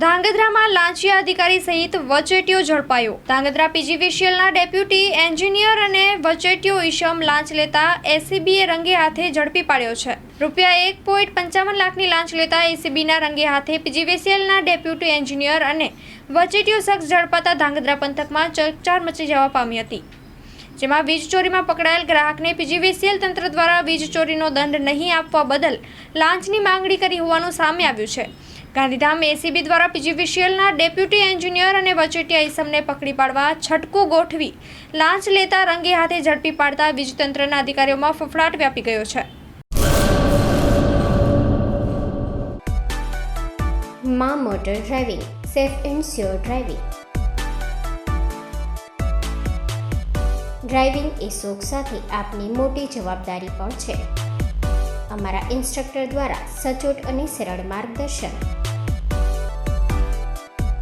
ધાંગધ્રામાં લાંચિયા અધિકારી સહિત વચેટીઓ ઝડપાયો. ધાંગધ્રા પીજીવીસીએલના ડેપ્યુટી એન્જિનિયર અને વચેટીઓ ઈશમ લાંચ લેતા એસીબીએ રંગે હાથે ઝડપી પાડ્યો છે. રૂપિયા એક પોઈન્ટ પંચાવન લાખની લાંચ લેતા એસીબીના રંગે હાથે પીજીવીસીએલના ડેપ્યુટી એન્જિનિયર અને વચેટીઓ શખ્સ ઝડપાતા ધાંગધ્રા પંથકમાં ચકચાર મચી જવા પામી હતી. જેમાં વીજ ચોરીમાં પકડાયેલ ગ્રાહકને પીજીવીસીએલ તંત્ર દ્વારા વીજ ચોરીનો દંડ નહીં આપવા બદલ લાંચની માંગણી કરી હોવાનું સામે આવ્યું છે. ગાંધીધામ એસીબી દ્વારા પીજીવીસીએલના ડેપ્યુટી એન્જિનિયર અને વચેટિયા ઇસમને પકડી પાડવા છટકું ગોઠવી, લાંચ લેતા રંગે હાથે ઝડપી પાડતા વીજતંત્રના અધિકારીઓમાં ફફડાટ વ્યાપી ગયો છે. મા motor driving, safe and sure driving. Driving એ શોખ સાથે આપની મોટી જવાબદારી પણ છે. અમારા ઇન્સ્ટ્રક્ટર દ્વારા સચોટ અને સરળ માર્ગદર્શન.